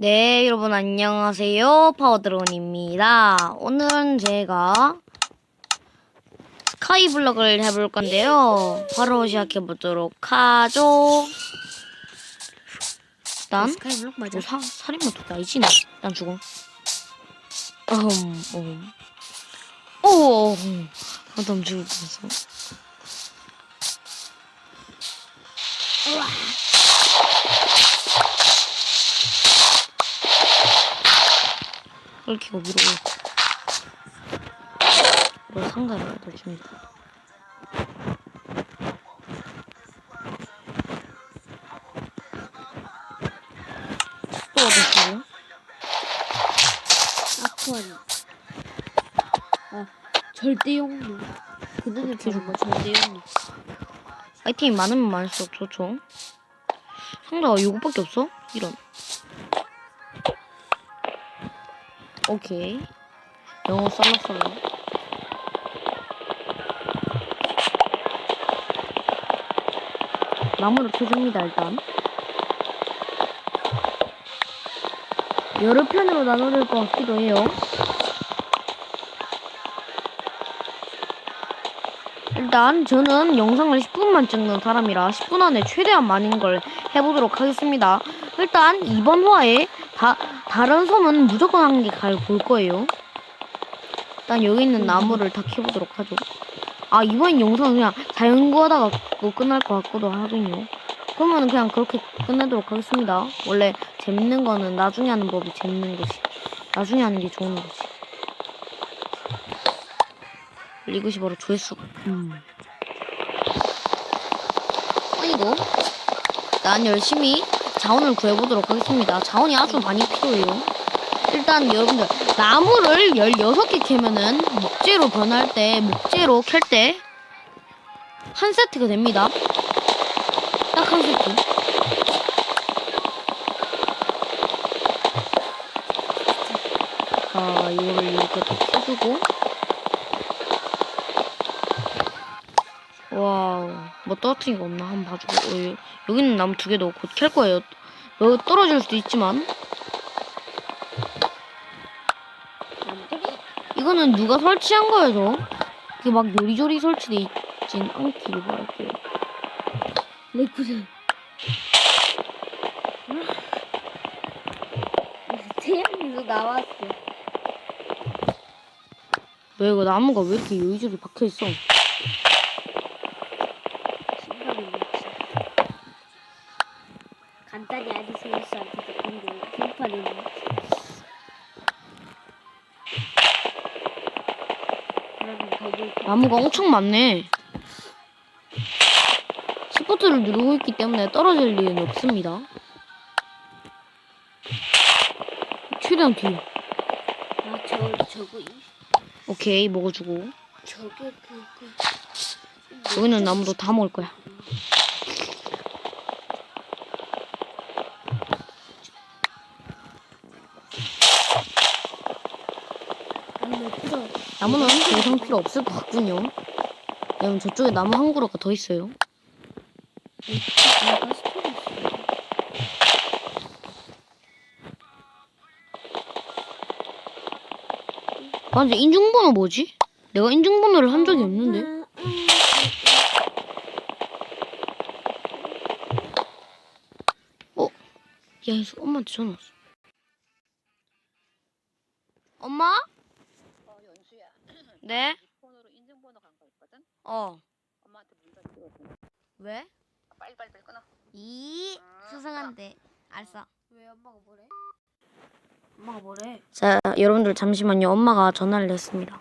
네, 여러분 안녕하세요. 파워드론입니다. 오늘은 제가 스카이블럭을 해볼 건데요. 바로 시작해 보도록 하죠. 일단 스카이블록 맞아. 뭐 사, 살인마 도아니지 일단 죽어. 어흠, 어흠. 오, 어흠. 아, 너무 죽을 뻔했어. 얽히고 위로 위로 상자를 넣어줍니다. 또 어딨어요? 아쿠아리. 아, 절대용무. 그들이 주는 거 절대용무. 아이템이 많으면 많을수록 좋죠. 상자가 이것밖에 없어? 이런. 오케이. 영어 썰렁썰렁. 나무를 켜줍니다, 일단. 여러 편으로 나눠질 것 같기도 해요. 일단 저는 영상을 10분만 찍는 사람이라 10분 안에 최대한 많은 걸 해보도록 하겠습니다. 일단 이번 화에 다, 다른 섬은 무조건 한 개 갈 볼 거예요. 일단 여기 있는 나무를 다 캐보도록 하죠. 아 이번 영상은 그냥 자연 구하다가 뭐 끝날 것 같기도 하군요. 그러면 그냥 그렇게 끝내도록 하겠습니다. 원래 재밌는 거는 나중에 하는 법이 재밌는 거지. 나중에 하는 게 좋은 거지. 이것이 바로 조회수. 음. 아니고 난 열심히 자원을 구해보도록 하겠습니다. 자원이 아주 많이 필요해요. 일단 여러분들 나무를 16개 캐면은 목재로 변할 때 목재로 캘 때 한 세트가 됩니다. 딱 한 세트. 자, 이거를 이렇게 다 켜주고 뭐 떨어뜨린 거 없나? 한번 봐주고. 어, 여- 여기 는 나무 두 개 넣고 곧캘 거예요. 여기 떨어질 수도 있지만. 이거는 누가 설치한 거여서 이게 막 요리조리 설치돼 있진 않기를 바랄게요. 레쿠션. 태양에서 나왔어. 왜 이거 나무가 왜 이렇게 요리조리 박혀 있어? 아디소스한테 근데 핑파를 놓지. 그러면 더블 나무가 엄청 많네. 시프트를 누르고 있기 때문에 떨어질 일은 없습니다. 최대한 뒤. 아, 저, 저거, 이- 오케이, 먹어주고. 저게 그, 그. 여기는 나무도 다 먹을 거야. 필요 나무는 더 이상 필요 없을 것 같군요. 왜냐면 저쪽에 나무 한 그루가 더 있어요. 아, 근데 인증번호 뭐지? 내가 인증번호를 한 적이 없는데. 어? 야, 엄마한테 전화 왔어. 엄마? 어, 연수야. 네? 폰으로 인증번호 간 거 있거든? 어. 엄마한테 문자 찍어줘. 왜? 아, 빨리빨리 빨리 끊어. 이 수상한데. 알았어. 왜 엄마가 뭐래? 엄마가 뭐래? 자, 여러분들 잠시만요. 엄마가 전화를 했습니다.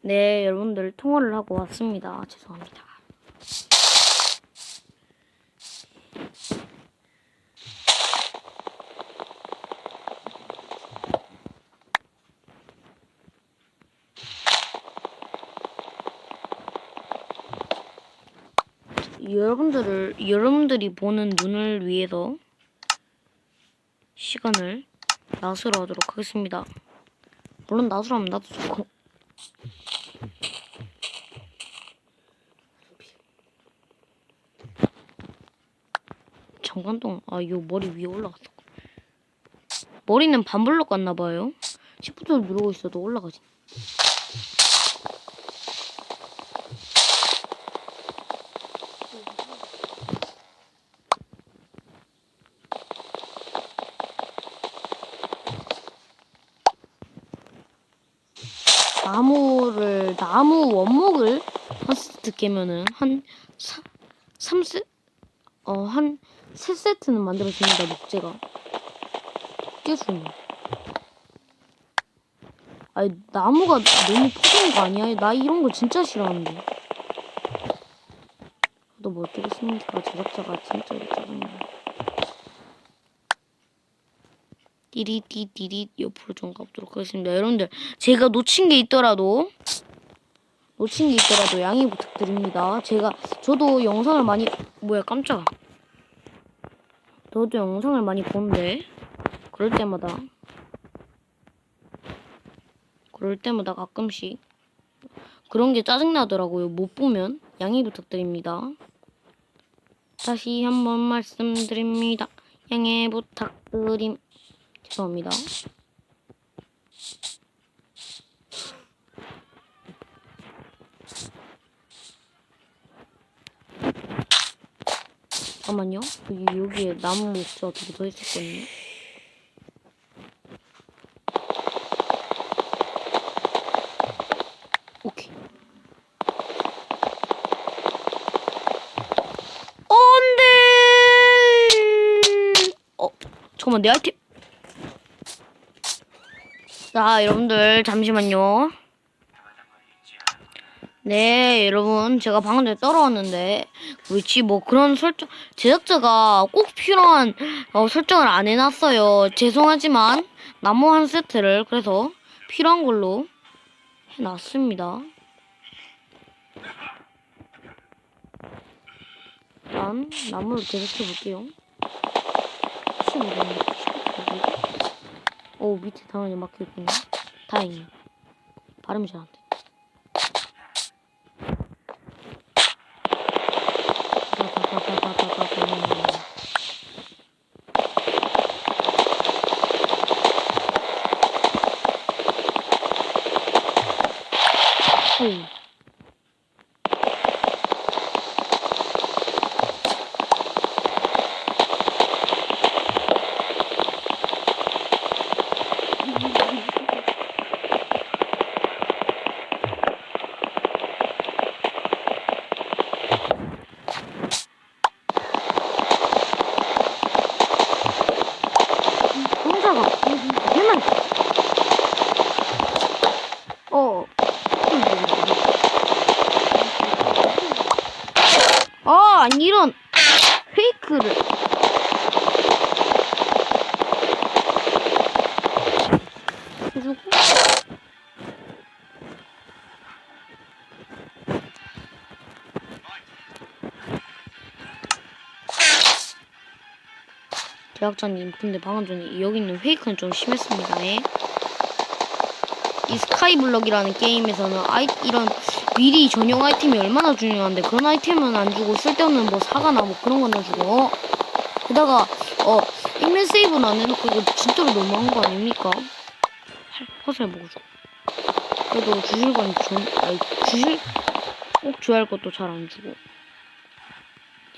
네, 여러분들 통화를 하고 왔습니다. 죄송합니다. 여러분들을 여러분들이 보는 눈을 위해서 시간을 낫으로 하도록 하겠습니다. 물론 낫으로 하면 나도 좋고. 잠깐 동안 아요 머리 위에 올라갔어. 머리는 반블럭 같나 봐요. 시프트를 누르고 있어도 올라가지. 나무를 나무 원목을 한 세트 깨면은 한 3세 어 한 3세트는 만들어집니다 목재가. 깨주는 아니 나무가 너무 퍼지는 거 아니야? 나 이런 거 진짜 싫어하는데. 그래도 뭐 어쩌겠습니까 제작자가 진짜 짜증나 띠리띠띠리 옆으로 좀 가보도록 하겠습니다. 여러분들 제가 놓친 게 있더라도 놓친 게 있더라도 양해 부탁드립니다. 제가 저도 영상을 많이 뭐야 깜짝아. 저도 영상을 많이 보는데 그럴 때마다 그럴 때마다 가끔씩 그런 게 짜증나더라고요. 못 보면 양해 부탁드립니다. 다시 한번 말씀드립니다. 양해 부탁드림 죄송합니다 잠깐만요. 여기, 여기에 나무 목재 어떻게 더 있었거든요. 오케이. 안 돼! 어, 잠깐만, 내 아이템. 자, 여러분들, 잠시만요. 네, 여러분, 제가 방금 전에 떨어왔는데, 위치 뭐 그런 설정, 제작자가 꼭 필요한 어, 설정을 안 해놨어요. 죄송하지만, 나무 한 세트를 그래서 필요한 걸로 해놨습니다. 일단, 나무를 계속 해볼게요. 오, 밑에 당연히 막혀있군요. 다행이에요. 발음이 잘 안 돼. 오. 혼자가 해만 어. 아, 이런 페이크를. 해주고. 제작자님, 근데 방금 전에 여기 있는 페이크는 좀 심했습니다. 예. 이 스카이블럭이라는 게임에서는 아이 이런 미리 전용 아이템이 얼마나 중요한데 그런 아이템은 안 주고 쓸데없는 뭐 사과나 뭐 그런 건 주고 게다가 어 인맨 세이브는 안 해놓고 이거 진짜로 너무한 거 아닙니까? 화살 먹어줘. 그래도 주실 건 전, 아니 주실 꼭 줘야 할 것도 잘 안 주고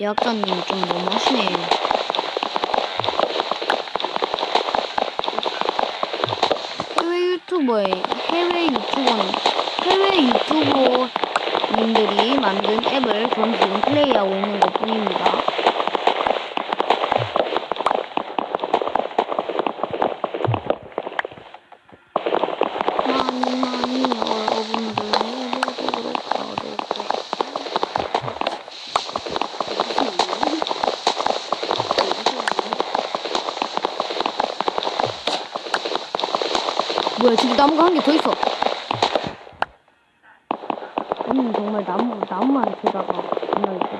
예약자님 좀 너무하시네. 유튜버의 해외 유튜버는 해외 님들이 만든 앱을 전 지금 플레이하고 있는 것 뿐입니다. 많이 많이 여러분들 해보도록 하겠습니다. 뭐야 저기 나무가 한 개 더 있어. 언니 정말 나무 나무만 보다가 정말 이렇게.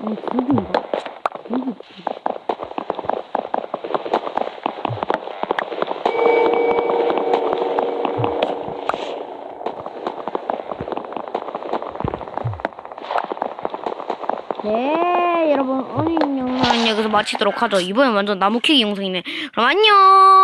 음, 죽인다. 죽이. 네, 여러분, 오늘 영상은 여기서 마치도록 하죠. 이번엔 완전 나무 키기 영상이네. 그럼 안녕!